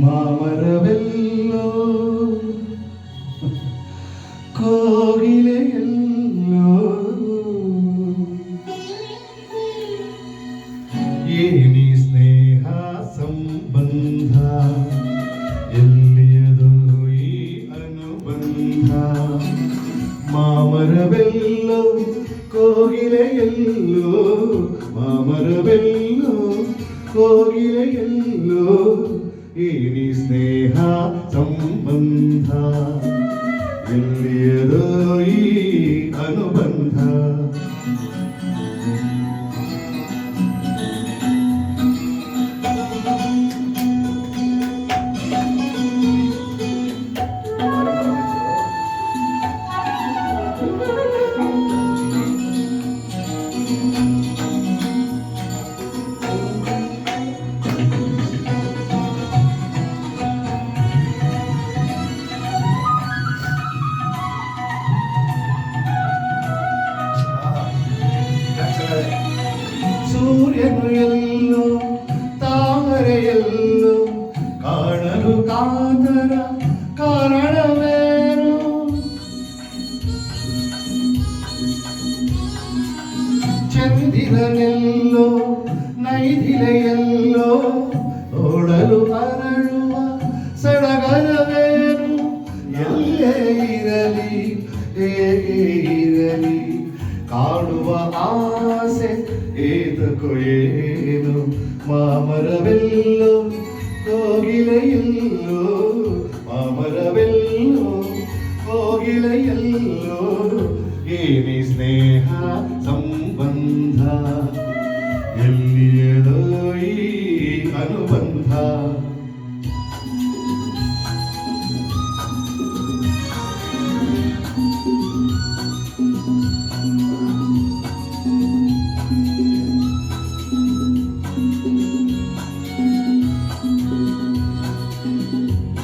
മാമരവെല്ലോ കോകിലെല്ലോ ഏനി സ്നേഹ സംബന്ധ ഈ അനുബന്ധ മാമരവെല്ലോ കോകിലെല്ലോ മാമരവെല്ലോ കോകിലെല്ലോ ഇനി സ്നേഹ സംബന്ധ ಎಲ್ಲಿಯದೋ ಈ ಅನುಬಂಧ ಸಿರಿಯನು ಎಲ್ಲೋ ತಾವರೆಯಲ್ಲೂ ಕಾಣಲು ಕಾದರ ಕಾರಣವೇನು ಚಂದಿರನೆಲ್ಲೋ ನೈದಿಲೆಯಲ್ಲೋ ನೋಡಲು ಅರಳುವ ಸಡಗರವೇನು ಎಲ್ಲೇ ಇರಲಿ ಏ ಇರಲಿ ಕಾಡುವ ಆಸೆ ಏತಕೋ ಏನು ಮಾಮರವೆಲ್ಲೋ ಕೋಗಿಲೆಯೆಲ್ಲೋ ಮಾಮರವೆಲ್ಲೋ ಕೋಗಿಲೆಯೆಲ್ಲೋ ಏನಿ ಸ್ನೇಹ ಸಂಬಂಧ ಎಲ್ಲಿಯದೋ ಈ ಅನುಬಂಧ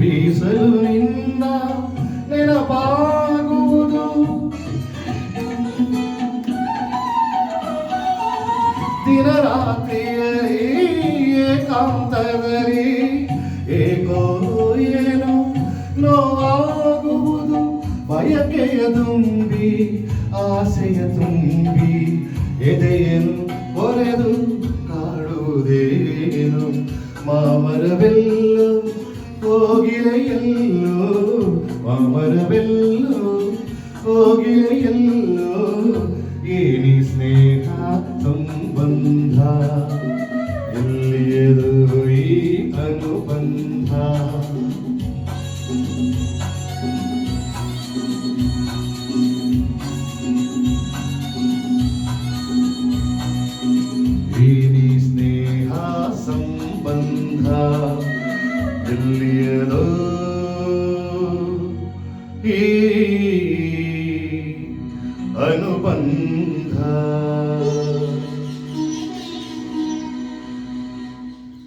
వీసలు నిన్న నెలపాగుదు దినరాత్రి ఏకాంతవరి ఏకోయేను ನೋವಾಗುವುದು ಬಯಕೆಯ ತುಂಬಿ ಆಸೆಯ ತುಂಬಿ ಹೋಗಿಲೆಯಲ್ಲೋ ಮಮರವೆಲ್ಲೋ ಹೋಗಿಲೆಯಲ್ಲೋ ಏನಿ ಸ್ನೇಹ అనుబంధ